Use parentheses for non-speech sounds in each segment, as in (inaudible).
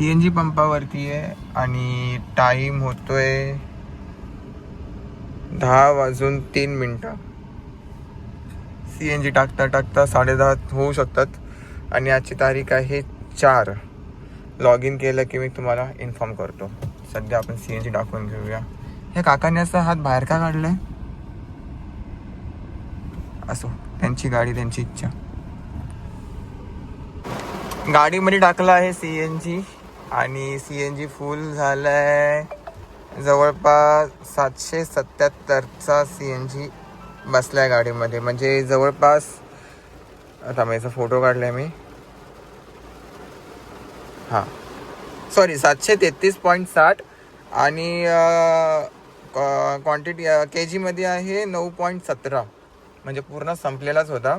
C N G पंपावरती आहे आणि time होतोय दहा वाजून तीन मिनटं. सी एन जी टाकता टाकता साडेदहा होऊ शकतात आणि आजची तारीख आहे चार. लॉग इन केलं की मी तुम्हाला इन्फॉर्म करतो. सध्या आपण सी एन जी टाकून घेऊया. हे काकाने असा हात बाहेर का काढलाय? असो त्यांची गाडी त्यांची इच्छा. गाडीमध्ये टाकलं आहे सी एन जी आणि सी एन जी फुल झालाय. जवळपास सातशे सत्याहत्तरचा सी एन जी बसलाय गाडीमध्ये. म्हणजे जवळपास आता माझा फोटो फोटो काढलाय मी. हां. सॉरी सातशे तेहतीस पॉईंट साठ आणि क्वांटिटी के जीमध्ये आहे नऊ पॉईंट सतरा. म्हणजे पूर्ण संपलेलाच होता.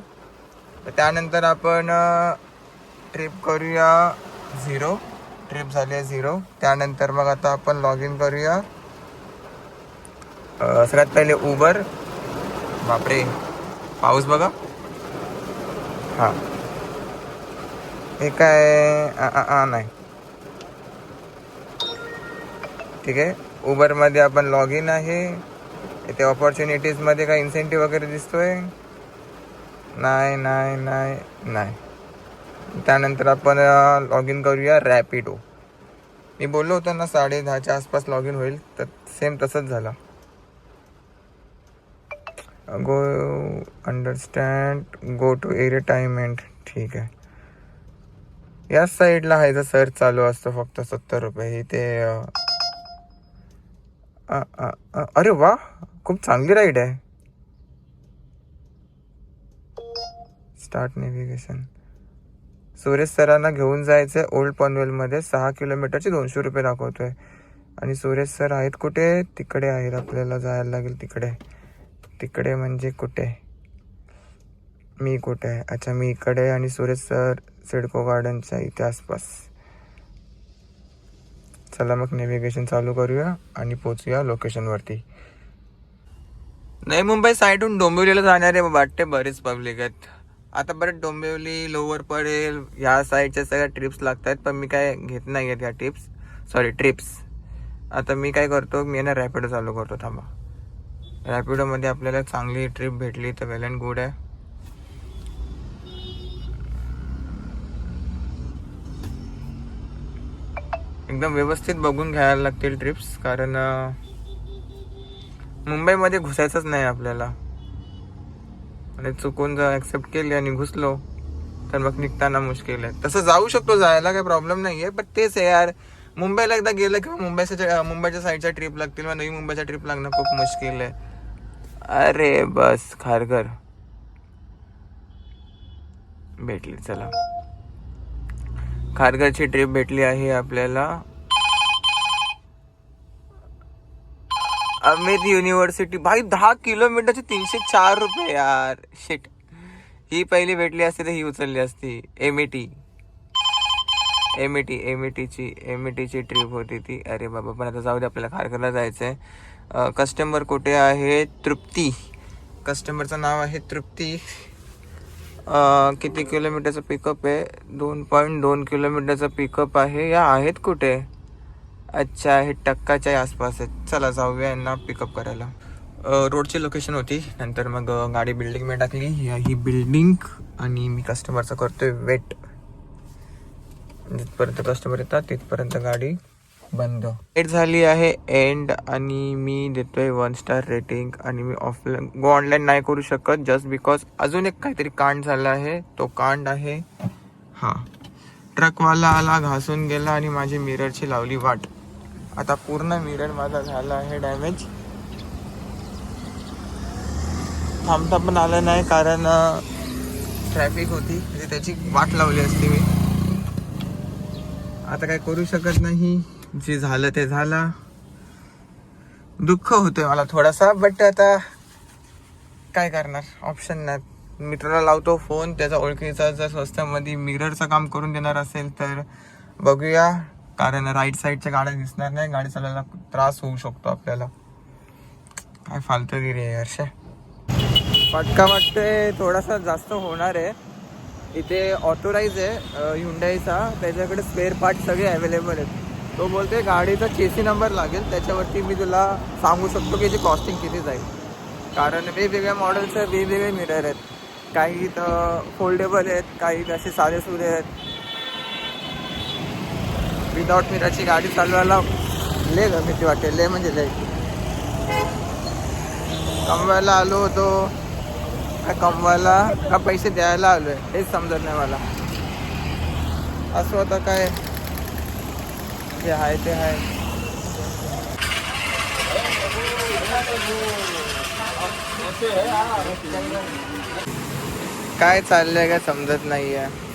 तर त्यानंतर आपण ट्रिप करूया झिरो ट्रिप झाली आहे झिरो त्यानंतर मग आता आपण लॉग इन करूया सगळ्यात पहिले उबर बापरे. पाऊस बघा. हां. हे काय? नाही. ठीक आहे. उबरमध्ये आपण लॉग इन आहे. इथे ऑपॉर्च्युनिटीजमध्ये काय इन्सेंटिव्ह वगैरे दिसतोय? नाही नाही नाही नाही. त्यानंतर आपण लॉग इन करूया रॅपिडो मी बोललो होतो ना साडे दहाच्या आसपास लॉग इन होईल तर सेम तसंच झालं. Go understand go to area ठीक आहे. याच साईडला आहे जर सर्च चालू असतं फक्त सत्तर रुपये. ते अरे वा! खूप चांगली राईड आहे. स्टार्ट नेव्हिगेशन सुरेश सरांना घेऊन जायचं ओल्ड पनवेलमध्ये. सहा किलोमीटरचे दोनशे रुपये दाखवतोय. आणि सुरेश सर आहेत कुठे? तिकडे आहेत. आपल्याला जायला लागेल तिकडे. तिकडे म्हणजे कुठे? मी कुठे आहे? अच्छा मी इकडे आहे आणि सुरेश सर सिडको गार्डनच्या इथे आसपास. चला मग नेव्हिगेशन चालू करूया आणि पोचूया लोकेशनवरती नाही मुंबई साईडहून डोंबिवलीला जाणारे वाटते बरेच पब्लिक आहेत. आता बरेच डोंबिवली लोअर पडेल ह्या साईडच्या सगळ्या ट्रिप्स लागतात पण मी काय घेत नाही आहेत ह्या टिप्स सॉरी ट्रिप्स आता मी काय करतो मी ना रॅपिडो चालू करतो थांबा. रॅपिडोमध्ये आपल्याला चांगली ट्रिप भेटली तर वेल अँड गुड आहे. एकदम व्यवस्थित बघून घ्यायला लागतील ट्रिप्स कारण मुंबईमध्ये घुसायचंच नाही आपल्याला. आणि चुकून जर ॲक्सेप्ट केली आणि घुसलो तर मग निघताना मुश्किल आहे. तसं जाऊ शकतो जायला काही प्रॉब्लेम नाही आहे पण तेच आहे यार. मुंबईला एकदा गेलं किंवा मुंबईच्या मुंबईच्या साईडच्या ट्रिप लागतील मग नवी मुंबईच्या ट्रिप लागणं खूप मुश्किल आहे. अरे बस खारघर. भेटली चला. खारघरची ट्रिप भेटली आहे आपल्याला. Amity university. भाई दहा किलोमीटरचे तीनशे चार रुपये यार. शेट ही पहिली भेटली असती तर ही उचलली असती. M A T M A T M A टीची एम ए टीची ट्रिप होती ती. अरे बाबा पण आता जाऊ दे आपल्याला खारघरला जायचं आहे कस्टमर कुठे आहे? तृप्ती. कस्टमरचं नाव आहे तृप्ती. किती किलोमीटरचं पिकअप आहे? दोन पॉईंट दोन किलोमीटरचं पिकअप आहे. या आहेत कुठे? अच्छा हे टक्काच्या आसपास आहेत. चला जाऊया यांना पिकअप करायला. रोडची लोकेशन होती. नंतर मग गाडी बिल्डिंग मी टाकली. ही ही बिल्डिंग आणि मी कस्टमरचं करतोय वेट जिथपर्यंत कस्टमर येतात तिथपर्यंत गाडी बंद. लेट झाली आहे एंड आणि मी देतोय वन स्टार रेटिंग आणि मी ऑफलाईन गो ऑनलाईन नाही करू शकत जस्ट बिकॉज अजून एक काहीतरी कांड झाला आहे. तो कांड आहे हा. ट्रकवाला आला घासून गेला आणि माझी मिररची लावली वाट. आता पूर्ण मिरर माझा झाला आहे डॅमेज थांबता पण आलं नाही कारण ट्रॅफिक होती. म्हणजे त्याची वाट लावली असती मी. आता काय करू शकत नाही. जे झालं ते झालं. दुःख होतंय मला थोडासा बट आता काय करणार? ऑप्शन नाही. मित्राला लावतो फोन त्याचा ओळखीचा जर स्वस्तामध्ये मिररचं काम करून देणार असेल तर बघूया. कारण राईट साईडच्या गाड्या दिसणार नाही गाडी चालायला त्रास होऊ शकतो आपल्याला. काय फालतूगिरी आहे हर्षा फटका वाटते थोडासा जास्त होणार आहे. इथे ऑथोराईज आहे हुंडाईचा त्याच्याकडे स्पेअर पार्ट सगळे अवेलेबल आहेत. तो बोलते गाडीचा चेसी नंबर लागेल. त्याच्यावरती मी तुला सांगू शकतो की याची कॉस्टिंग किती जाईल. कारण वेगवेगळ्या मॉडेलचे वेगवेगळे मिरर आहेत. काही तर फोल्डेबल आहेत काही असे साधे सुरे आहेत. विदाऊट मिराची गाडी चालवायला ले ग भीती वाटते ले म्हणजे ले कमवायला आलो होतो. का कमवायला का पैसे द्यायला आलो आहे हेच समजत नाही मला. असं होतं काय? जे आहे ते आहे. काय चाललंय काय समजत नाही आहे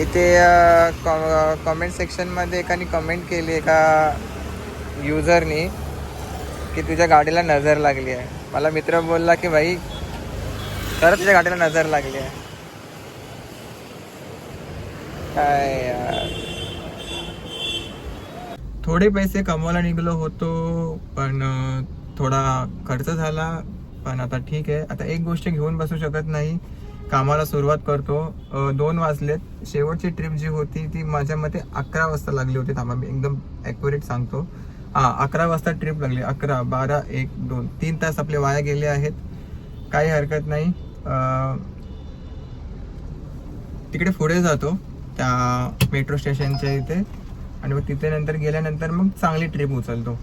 इथे कमेंट सेक्शनमध्ये एकाने कमेंट केली एका युजरनी की तुझ्या गाडीला नजर लागली आहे. मला मित्र बोलला की भाई खरं तुझ्या गाडीला नजर लागली आहे. काय यार. थोडे पैसे कमवायला निघलो होतो पण थोडा खर्च झाला पण आता ठीक आहे. आता एक गोष्ट घेऊन बसू शकत नाही. कामाला सुरुवात करतो. दोन वाजलेत. शेवटची ट्रिप जी होती ती माझ्या मते अकरा वाजता लागली होती. थांबा मी एकदम ॲक्युरेट सांगतो. हां अकरा वाजता ट्रिप लागली. अकरा बारा एक दोन तीन तास आपले वाया गेले आहेत. काही हरकत नाही. तिकडे पुढे जातो त्या मेट्रो स्टेशनच्या इथे. आणि मग तिथे नंतर गेल्यानंतर मग चांगली ट्रिप उचलतो.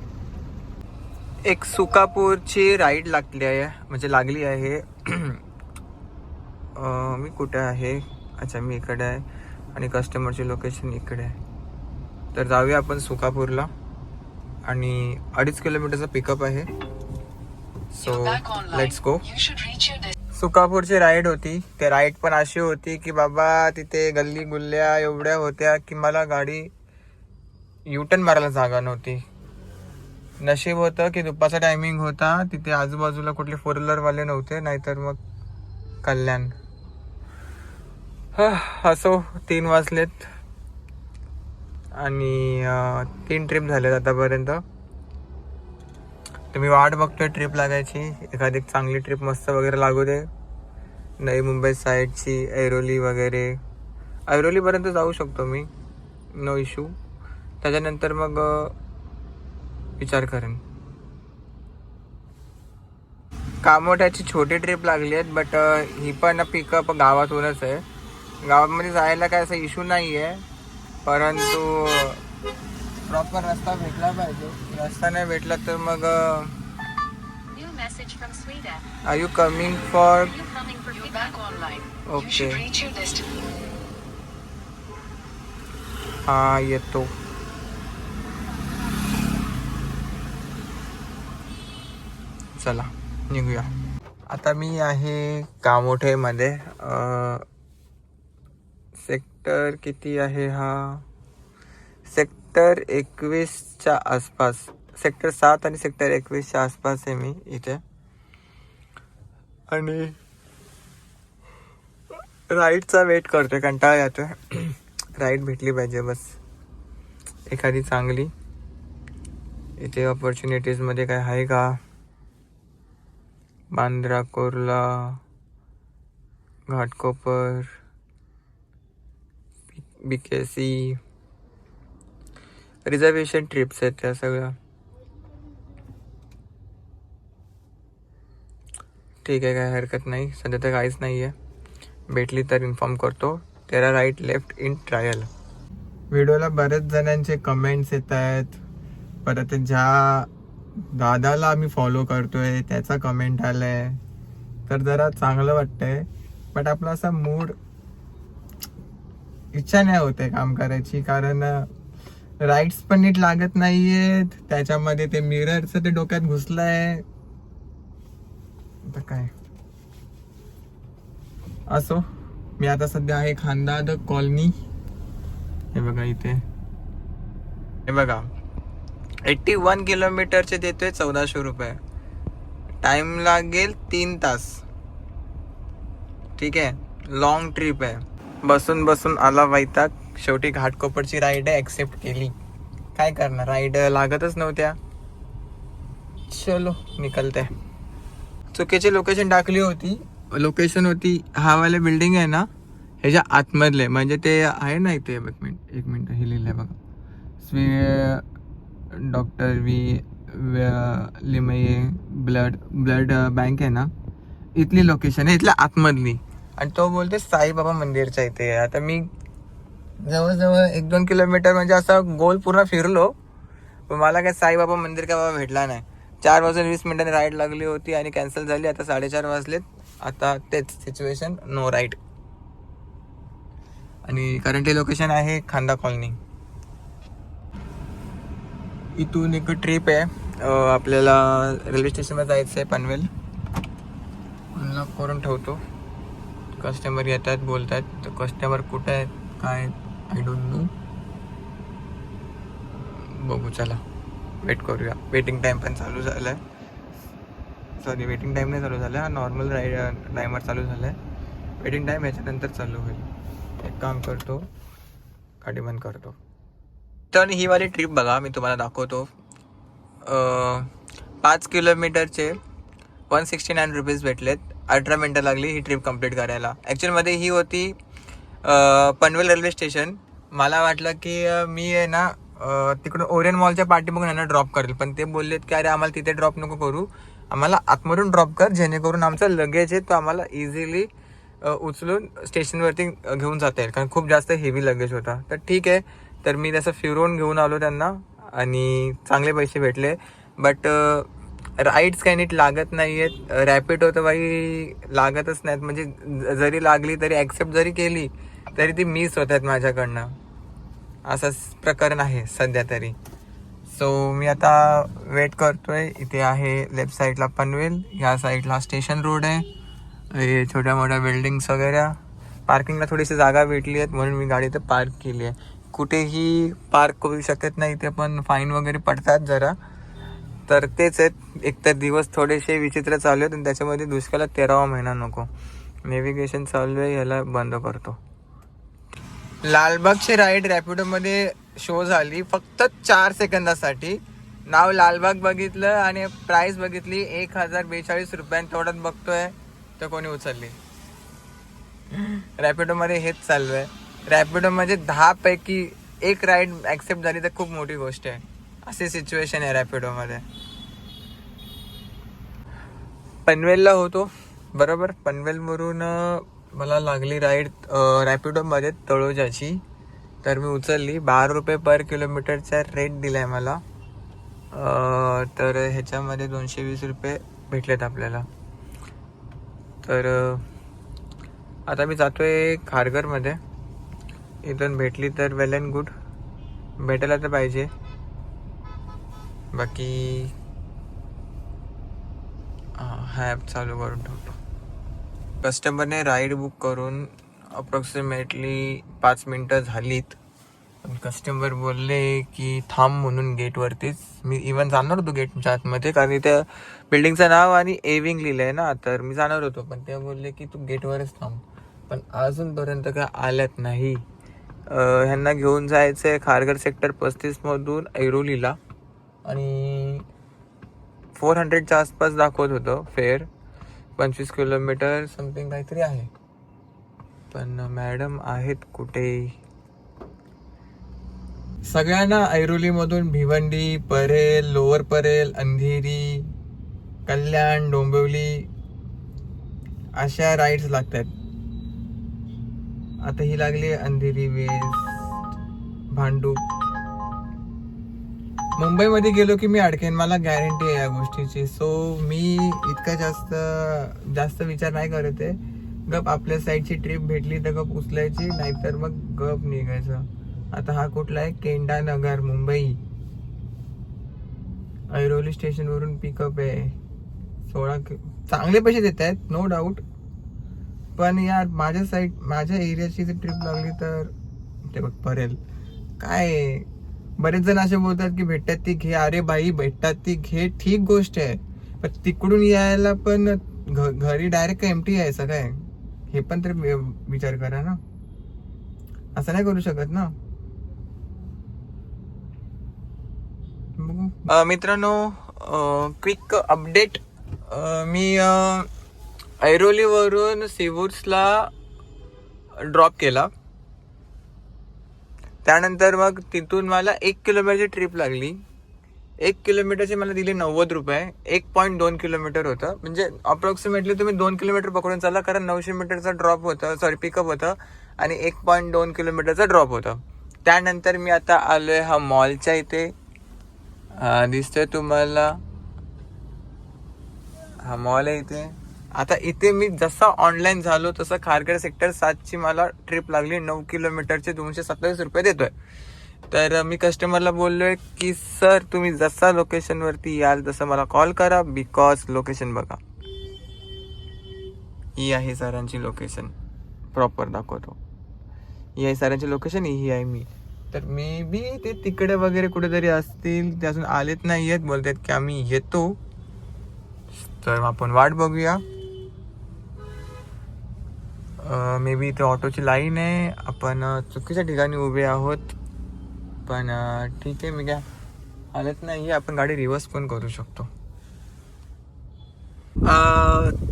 एक सुकापूरची राईड लागली आहे. म्हणजे लागली आहे. (clears throat) मी कुठे आहे? अच्छा मी इकडे आहे. आणि कस्टमरची लोकेशन इकडे आहे. तर जाऊया आपण सुकापूरला. आणि अडीच किलोमीटरचा पिकअप आहे. सो लेट्स गो सुकापूरची राईड होती. ते राईड पण अशी होती की बाबा तिथे गल्ली गुल्ल्या एवढ्या होत्या की मला गाडी युटर्न मारायला जागा नव्हती. नशीब होतं की दुपारचा टायमिंग होता. तिथे आजूबाजूला कुठले फोर व्हीलरवाले नव्हते. नाहीतर मग कल्याण. असो तीन वाजलेत. आणि तीन ट्रिप झालेत आतापर्यंत. तर मी वाट बघतोय ट्रिप लागायची. एखादी चांगली ट्रिप मस्त वगैरे लागू दे. नवी मुंबई साईडची ऐरोली वगैरे. ऐरोलीपर्यंत जाऊ शकतो मी. नो इशू त्याच्यानंतर मग विचार करेन. कामोठ्याची छोटी ट्रिप लागली आहेत बट ही पण पिकअप गावातूनच आहे. गावामध्ये जायला काय असा इशू नाही आहे परंतु प्रॉपर रस्ता भेटला पाहिजे. रस्ता नाही भेटला तर मग are you coming for okay हा येतो. चला निघूया. आता मी आहे कामोठेमध्ये सेक्टर किती आहे हा? सेक्टर एकवीसच्या आसपास. सेक्टर सात आणि सेक्टर एकवीसच्या आसपास आहे मी इथे. आणि राईडचा वेट करतोय कंटाळा येतोय. (clears throat) राईड भेटली पाहिजे बस. एखादी चांगली. इथे ऑपॉर्च्युनिटीजमध्ये काय आहे का? Bandra Kurla Ghatkopar. B K C reservation trips आहेत त्या सगळ्या. ठीक आहे काय हरकत नाही. सध्या तर काहीच नाही आहे भेटली तर इन्फॉर्म करतो. तेरा राईट लेफ्ट इन ट्रायल व्हिडिओला बऱ्याच जणांचे कमेंट्स येत आहेत. परत ज्या दादाला आम्ही फॉलो करतोय त्याचा कमेंट आलाय. तर जरा चांगलं वाटतंय. बट आपला असा मूड इच्छा नाही होते काम करायची कारण राईट्स पण नीट लागत नाहीयेत. त्याच्यामध्ये ते मिररचं ते डोक्यात घुसलंय. आता काय? असो मी आता सध्या आहे खानदाद कॉलनी हे बघा इथे. हे बघा. एट्टी वन किलोमीटरचे देतोय चौदाशे रुपये. टाइम लागेल तीन तास. ठीक आहे? लॉंग ट्रिप आहे. बसून बसून आला वैताग. शेवटी घाटकोपरची राईड ॲक्सेप्ट केली. काय करणार? राईड लागतच नव्हत्या. चलो निकलते. चुकीची लोकेशन टाकली होती. लोकेशन होती हा वाले बिल्डिंग आहे ना ह्याच्या आतमधले. म्हणजे ते आहे ना इथे एक मिनिट एक मिनिट हे लिहिलं आहे बघा स्वी doctor V Limaye blood blood bank आहे ना. इथली लोकेशन आहे इथल्या आतमधली. आणि तो बोलते साईबाबा मंदिरच्या इथे आता मी जवळजवळ एक दोन किलोमीटर म्हणजे असा गोल पूर्ण फिरलो पण मला काय साईबाबा मंदिर काय बाबा भेटला नाही. चार वाजून वीस मिनिटांनी राईड लागली होती आणि कॅन्सल झाली. आता साडेचार वाजलेत. आता तेच सिच्युएशन नो राईट आणि करंटली लोकेशन आहे खांदा कॉलनी इथून एक ट्रिप आहे. आपल्याला रेल्वे स्टेशनला जायचं आहे पनवेल. करून ठेवतो. कस्टमर येतात बोलतात तर कस्टमर कुठं आहेत? काय आय डोंट नो बघू चला. वेट करूया. वेटिंग टाईम पण चालू झाला आहे सॉरी वेटिंग टाईम नाही चालू झाला हा नॉर्मल राय टायमर चालू झाला आहे वेटिंग टाईम याच्यानंतर चालू होईल. एक काम करतो. गाडी बंद करतो. तर ही वाली ट्रिप बघा. मी तुम्हाला दाखवतो. पाच किलोमीटरचे वन सिक्स्टी नाईन रुपीज भेटलेत. अठरा मिनटं लागली ही ट्रिप कंप्लीट करायला. ॲक्च्युअलमध्ये ही होती पनवेल रेल्वे स्टेशन मला वाटलं की मी आहे ना तिकडून ओरियन मॉलच्या पाठीमागून यांना ड्रॉप करेल. पण ते बोललेत की अरे आम्हाला तिथे ड्रॉप नको करू. आम्हाला आतमधून ड्रॉप कर जेणेकरून आमचं लगेज आहे तो आम्हाला इझिली उचलून स्टेशनवरती घेऊन जाता येईल. कारण खूप जास्त हेवी लगेज होता. तर ठीक आहे. तर मी तसं फिरवून घेऊन आलो त्यांना आणि चांगले पैसे भेटले. बट राईड्स काही नीट लागत नाही आहेत रॅपिडो तर बाई लागतच नाहीत. म्हणजे ज- जरी लागली तरी ॲक्सेप्ट जरी केली तरी ती मिस होत आहेत माझ्याकडनं असंच प्रकरण आहे सध्या तरी. सो मी आता वेट करतोय. इथे आहे लेफ्ट साईडला पनवेल. ह्या साईडला स्टेशन रोड आहे. हे छोट्या मोठ्या बिल्डिंग्स वगैरे. पार्किंगला थोडीशी जागा भेटली आहेत म्हणून मी गाडी इथे पार्क केली आहे. कुठेही पार्क करू शकत नाही इथे पण फाईन वगैरे पडतात जरा. तर तेच आहेत. एकतर दिवस थोडेसे विचित्र चालू आहेत आणि त्याच्यामध्ये दुष्काळात तेरावा महिना नको. नेव्हिगेशन चालू आहे याला बंद करतो. लालबागची राईड रॅपिडोमध्ये शो झाली. फक्त चार सेकंदासाठी. नाव लालबाग बघितलं आणि प्राईस बघितली. एक हजार बेचाळीस रुपयां बघतोय तर कोणी उचलली. रॅपिडोमध्ये हेच चालू आहे. रॅपिडो म्हणजे दहापैकी एक राईड ॲक्सेप्ट झाली तर खूप मोठी गोष्ट आहे. अशी सिच्युएशन आहे रॅपिडोमध्ये पनवेलला होतो. बरोबर पनवेलवरून मला लागली राईड रॅपिडोमध्ये तळोजाची. तर मी उचलली. बारा रुपये पर किलोमीटरचा रेट दिला आहे मला तर ह्याच्यामध्ये दोनशे वीस रुपये भेटलेत आपल्याला. तर आता मी जातोय खारघरमध्ये. इथून भेटली तर वेल अँड गुड भेटायला तर पाहिजे. बाकी हा ॲप चालू करून ठेवतो. कस्टमरने राईड बुक करून अप्रॉक्सिमेटली पाच मिनटं झालीत. पण कस्टमर बोलले की थांब म्हणून गेटवरतीच मी इवन जाणार होतो गेटच्या आतमध्ये कारण इथे बिल्डिंगचं नाव आणि एविंग लिहिलं आहे ना तर मी जाणार होतो. पण ते बोलले की तू गेटवरच थांब. पण अजूनपर्यंत काय आल्यात नाही. ह्यांना घेऊन जायचं आहे खारघर सेक्टर पस्तीसमधून ऐरोलीला. आणि फोर हंड्रेडच्या आसपास दाखवत होतं फेअर पंचवीस किलोमीटर समथिंग काहीतरी आहे. पण मॅडम आहेत कुठे? सगळ्यांना ऐरोलीमधून भिवंडी परेल लोअर परेल अंधेरी कल्याण डोंबिवली अशा राईड्स लागतात. आता ही लागली अंधेरी वेस्ट भांडूप. मुंबईमध्ये गेलो की मी अडकेन मला गॅरंटी आहे या गोष्टीची. सो मी इतका जास्त जास्त विचार नाही करत आहे. गप आपल्या साईडची ट्रिप भेटली तर गप उचलायची नाहीतर मग गप निघायचं. आता हा कुठला आहे? केंडा नगर मुंबई. ऐरोली स्टेशनवरून पिकअप आहे. सोळा चांगले पैसे देत आहेत नो डाऊट पण यार माझ्या साईड माझ्या एरियाची जर ट्रिप लागली तर ते बघ परेल. काय आहे? बरेच जण असे बोलतात की भेटतात ती घे अरे बाई भेटतात ती घे ठीक गोष्ट आहे. पण तिकडून यायला पण घ- घरी डायरेक्ट एमटी यायचं काय हे पण तर विचार करा ना. असं नाही करू शकत ना. मित्रांनो क्विक अपडेट मी ऐरोलीवरून सिवूर्सला ड्रॉप केला. त्यानंतर मग तिथून मला एक किलोमीटरची ट्रिप लागली. एक किलोमीटरचे मला दिले नव्वद रुपये. एक पॉईंट दोन किलोमीटर होतं. म्हणजे अप्रॉक्सिमेटली तुम्ही दोन किलोमीटर पकडून चाला कारण नऊशे मीटरचा ड्रॉप होता सॉरी पिकअप होतं आणि एक पॉईंट दोन किलोमीटरचा ड्रॉप होतं. त्यानंतर मी आता आलो आहे हा मॉलच्या इथे. अं, दिसतोय तुम्हाला. हा मॉल आहे इथे. आता इथे मी जसा ऑनलाईन झालो तसं खारखेड सेक्टर सातची मला ट्रिप लागली. नऊ किलोमीटरचे दोनशे सत्तावीस रुपये देतोय. तर मी कस्टमरला बोललोय की सर तुम्ही जसा लोकेशनवरती याल तसं मला कॉल करा. बिकॉज लोकेशन बघा. ही आहे सरांची लोकेशन प्रॉपर दाखवतो. ही आहे सरांची लोकेशन ही आहे मी. तर मे बी ते तिकडे वगैरे कुठेतरी असतील ते अजून आलेत नाही आहेत बोलतात की आम्ही येतो. तर आपण वाट बघूया. मे बी इथे ऑटोची लाईन आहे. आपण चुकीच्या ठिकाणी उभे आहोत. पण ठीक आहे मी काय आलेत नाही आपण गाडी रिव्हर्स पण करू शकतो.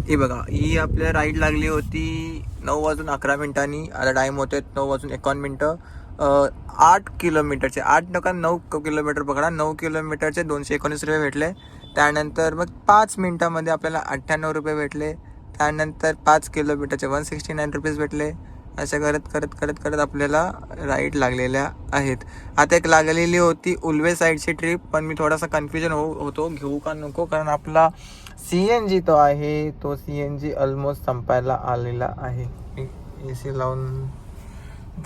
हे बघा ही आपल्या राईड लागली होती नऊ वाजून अकरा मिनिटांनी. आता टाईम होते नऊ वाजून एकावन्न मिनटं. आठ किलोमीटरचे आठ नका नऊ क- किलोमीटर पकडा. नऊ किलोमीटरचे दोनशे एकोणीस रुपये भेटले. त्यानंतर मग पाच मिनटामध्ये आपल्याला अठ्ठ्याण्णव रुपये भेटले. त्यानंतर पाच किलोमीटरचे वन सिक्स्टी नाईन रुपीज भेटले. अशा करत करत करत करत आपल्याला राईड लागलेल्या आहेत. आता एक लागलेली होती उल्वे साईडची ट्रिप पण मी थोडासा कन्फ्युजन हो होतो घेऊ का नको कारण आपला सी एन जी तो आहे. तो सी एन जी ऑलमोस्ट संपायला आलेला आहे. ए सी लावून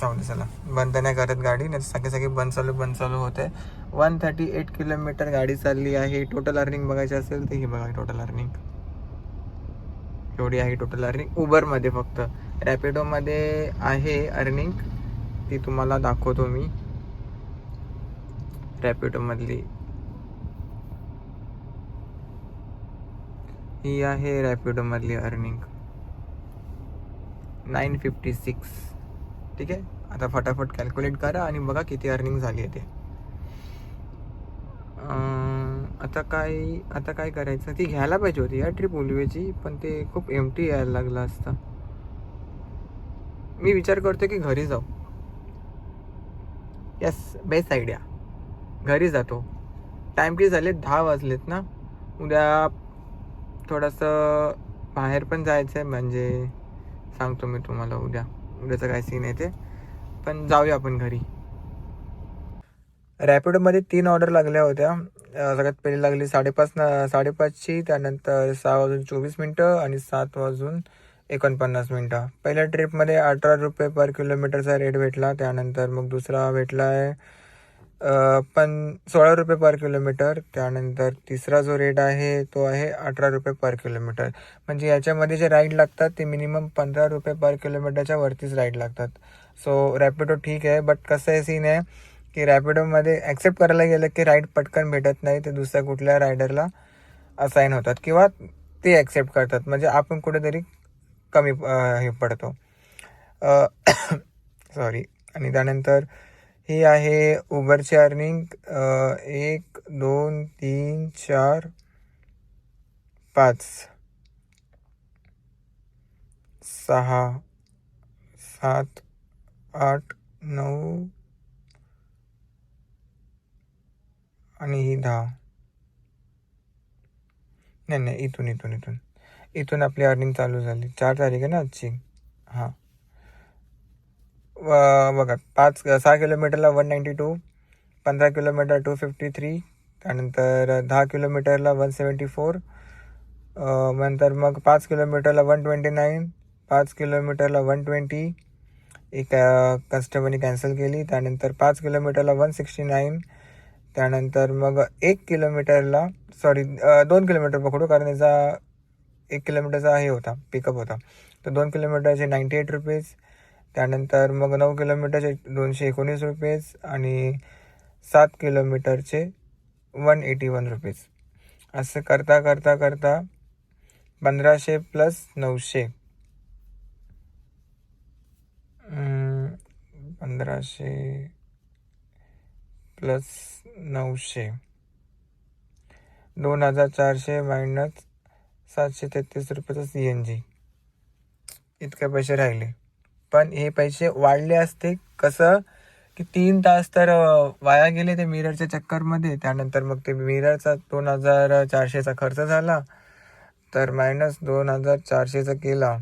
जाऊ दे चला. बंद नाही करत गाडी नाही सगळे सगळे बंद चालू बंद चालू होते. वन थर्टी एट किलोमीटर गाडी चालली आहे. टोटल अर्निंग बघायची असेल तर ही बघा टोटल अर्निंग एवढी आहे टोटल अर्निंग उबरमध्ये फक्त. रॅपिडोमध्ये आहे अर्निंग ती तुम्हाला दाखवतो मी. रॅपिडोमधली ही आहे रॅपिडोमधली अर्निंग नाईन फिफ्टी सिक्स ठीक आहे? आता फटाफट कॅल्क्युलेट करा आणि बघा किती अर्निंग झाली आहे ते. आता काय आता काय करायचं? ती घ्यायला पाहिजे होती या ट्रिप उलवेची पण ते खूप एमटी यायला लागलं असतं. मी विचार करतो की घरी जाऊ. यस बेस्ट आयडिया घरी जातो. टाईम किती झाले दहा वाजलेत ना? उद्या थोडंसं बाहेर पण जायचं आहे म्हणजे सांगतो मी तुम्हाला उद्या. उद्याचं काय सीन आहे ते. पण जाऊया आपण घरी. रॅपिडोमध्ये तीन ऑर्डर लागल्या होत्या. सगळ्यात पहिली लागली साडेपाच ना साडेपाचची त्यानंतर सहा वाजून चोवीस मिनटं आणि सात वाजून एकोणपन्नास मिनटं. पहिल्या ट्रिपमध्ये अठरा रुपये पर किलोमीटरचा रेट भेटला त्यानंतर मग दुसरा भेटला आहे पण सोळा रुपये पर किलोमीटर त्यानंतर तिसरा जो रेट आहे तो आहे अठरा रुपये पर किलोमीटर. म्हणजे याच्यामध्ये जे राईड लागतात ते मिनिमम पंधरा रुपये पर किलोमीटरच्या वरतीच राईड लागतात. सो रॅपिडो ठीक आहे बट कसं आहे सीन आहे की रॅपिडोमध्ये ॲक्सेप्ट करायला गेलं की राईड पटकन भेटत नाही ते दुसऱ्या कुठल्या रायडरला असाईन होतात किंवा ते ॲक्सेप्ट करतात. म्हणजे आपण कुठेतरी कमी हे पडतो. सॉरी (coughs) आणि त्यानंतर ही आहे उबरची अर्निंग एक दोन तीन चार पाच सहा सात आठ नऊ आणि ही दहा. नाही नाही इथून इथून इथून. इथून आपली अर्निंग चालू झाली. चार तारीख आहे ना आजची? हां. व- बघा पाच सहा किलोमीटरला वन नाईंटी टू पंधरा किलोमीटर टू फिफ्टी थ्री त्यानंतर दहा किलोमीटरला वन सेवन्टी फोर नंतर मग पाच किलोमीटरला वन ट्वेंटी नाईन पाच किलोमीटरला वन ट्वेंटी एक कस्टमरने कॅन्सल केली. त्यानंतर पाच किलोमीटरला वन सिक्स्टी नाईन त्यानंतर मग एक किलोमीटरला सॉरी दोन किलोमीटर पकडू कारण याचा एक किलोमीटरचा हे होता पिकअप होता. तर दोन किलोमीटरचे नाईंटी एट रुपीज त्यानंतर मग नऊ किलोमीटरचे दोनशे एकोणीस रुपीज आणि सात किलोमीटरचे वन एटी वन रुपीज असं करता करता करता पंधराशे प्लस नऊशे. पंधराशे प्लस नऊशे. दोन हजार चारशे मायनस सातशे तेहतीस रुपयाचं सी एन जी इतके पैसे राहिले. पण हे पैसे वाढले असते कसं? की तीन तास तर वाया गेले ते मिररच्या चक्करमध्ये. त्यानंतर मग ते मिररचा दोन हजार चारशेचा खर्च झाला. तर मायनस दोन हजार चारशेचा केला.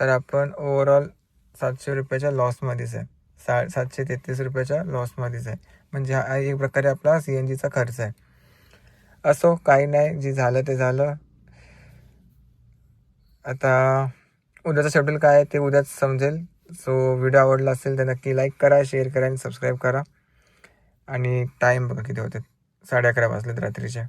तर आपण ओवरऑल सातशे रुपयाच्या लॉसमध्येच आहे. सा सातशे तेहतीस रुपयाच्या लॉसमध्येच आहे. म्हणजे हा एक प्रकारे आपला सी एन जीचा खर्च आहे. असो काही नाही जे झालं ते झालं. आता उद्याचं शेड्यूल काय आहे ते उद्याच समजेल. सो व्हिडिओ आवडला असेल तर नक्की लाईक करा शेअर करा आणि सबस्क्राईब करा. आणि टाईम बघा किती होते. साडे अकरा वाजलेत रात्रीचे.